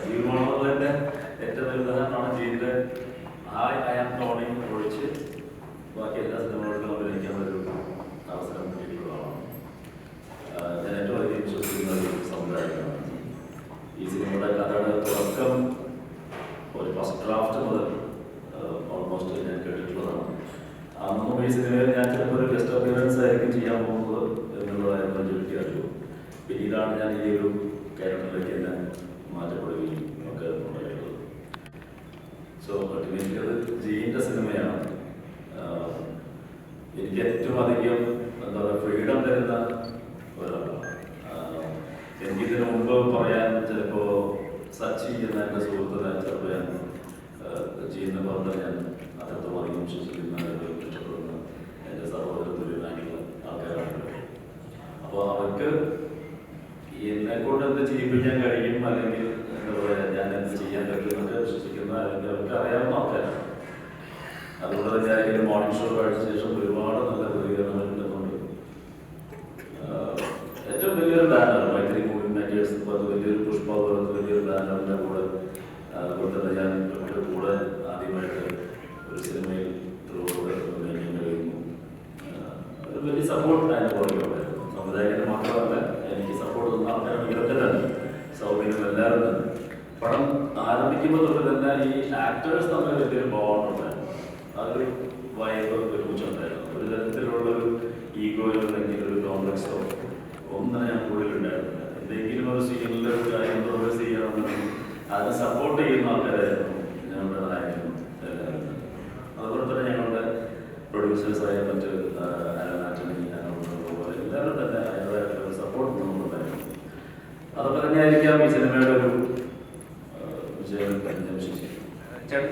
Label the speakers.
Speaker 1: സജീവമാണെന്നുള്ളതിന്റെ ഏറ്റവും ഉദാഹരണമാണ് ജീന്റെ ഹായ് ഐ ആം ടോണി ഒഴിച്ച് ബാക്കി എല്ലാ സിനിമകളിലും അഭിനയിക്കാൻ ഒരു അവസരം കിട്ടിയിട്ടുള്ളതാണ് ഞാൻ ഏറ്റവും അധികം വിശ്വസിക്കുന്ന ഒരു സംവിധായകനാണ് ഈ സിനിമയുടെ കഥയുടെ തുടക്കം ഒരു ഫസ്റ്റ് ഡ്രാഫ്റ്റ് മുതൽ ഓൾമോസ്റ്റ് ഞാൻ കേട്ടിട്ടുള്ളതാണ്. അന്നും ഈ സിനിമയിൽ ഞാൻ ചിലപ്പോൾ ഒരു ഗസ്റ്റ് അപ്പിയറൻസ് ആയിരിക്കും ചെയ്യാൻ പോകുന്നത് എന്നുള്ളതായിരുന്നു എനിക്ക് അറിയൂ പിന്നീടാണ് ഞാൻ ഈ ഒരു ക്യാരക്ടറിലേക്ക് തന്നെ മാറ്റപ്പെടുകയും ഒക്കെ ഉണ്ടായിട്ടുള്ളത് സോ അൾട്ടിമേറ്റ്ലി അത് ജീന്റെ സിനിമയാണ്. എനിക്ക് ഏറ്റവും അധികം എന്താ പറയുക ഫ്രീഡം തരുന്ന ഒരാളാണ്. എനിക്കിതിനു മുമ്പ് പറയാൻ ചിലപ്പോൾ സച്ചി എന്ന എന്റെ സുഹൃത്തിനെ ചിലപ്പോൾ ഞാൻ ആഹ് പറഞ്ഞാൽ പറഞ്ഞ ഞാൻ അത്രത്തോളം അധികം വിശ്വസിക്കുന്ന ഇഷ്ടപ്പെടുന്ന എന്റെ സഹോദരത്തിൽ ആൾക്കാരാണ്. അപ്പോൾ അവർക്ക് എന്നെ കൊണ്ട് എന്ത് ചെയ്യിപ്പിക്കാൻ കഴിയും? അല്ലെങ്കിൽ എന്താ പറയുക ഞാൻ എന്ത് ചെയ്യാൻ പറ്റുമെന്നൊക്കെ വിശ്വസിക്കുന്ന അല്ലെങ്കിൽ അവർക്ക് അറിയാവുന്ന ആൾക്കാരാണ്. അതുകൊണ്ട് തന്നെ അതിന്റെ മോർണിംഗ് ഷോ കഴിച്ച ശേഷം ഒരുപാട് നല്ല പ്രതികരണങ്ങൾ കിട്ടുന്നുണ്ട് ഏറ്റവും വലിയൊരു ബാനർ മൈത്രി മൂവി മേക്കേഴ്സ് അത് വലിയൊരു പുഷ്പ പോലത്തെ വലിയൊരു ബാനറിന്റെ കൂടെ അതുപോലെ തന്നെ ഞാൻ നമ്മുടെ കൂടെ ആദ്യമായിട്ട് ഒരു സിനിമയിൽ അഭിനയിക്കാൻ കഴിയുന്നു. ഒരു വലിയ സപ്പോർട്ട് അതിന്റെ തന്നെ. പടം ആരംഭിക്കുമ്പോൾ തൊട്ട് തന്നെ ഈ ആക്ടേഴ്സ് തമ്മിൽ വലിയൊരു ബോണ്ടുണ്ട് അതൊരു വൈബ് ഒരുമിച്ചുണ്ടായിരുന്നു. ഒരു തരത്തിലുള്ള ഒരു ഈഗോയോ അല്ലെങ്കിൽ ഒരു കോംപ്ലക്സോ ഒന്നും ഞാൻ കൂടുതലുണ്ടായിരുന്നില്ല എന്തെങ്കിലും ഒരു സീനിൽ ഒരു കാര്യം പ്രോഗ്രസ് ചെയ്യണമെന്ന് അതിനെ സപ്പോർട്ട് ചെയ്യുന്ന ആൾക്കാരായിരുന്നു ഞങ്ങളുടെ നായകനും എല്ലാവരും അതുപോലെ തന്നെ ഞങ്ങളുടെ പ്രൊഡ്യൂസേഴ്സായ മറ്റ് ആരോനാറ്റണി അതുപോലെ എല്ലാവരും തന്നെ നമുക്കുണ്ടായിരുന്നു അതൊക്കെ തന്നെയായിരിക്കാം ഈ സിനിമയുടെ ഒരു വിജയം
Speaker 2: ചേട്ടൻ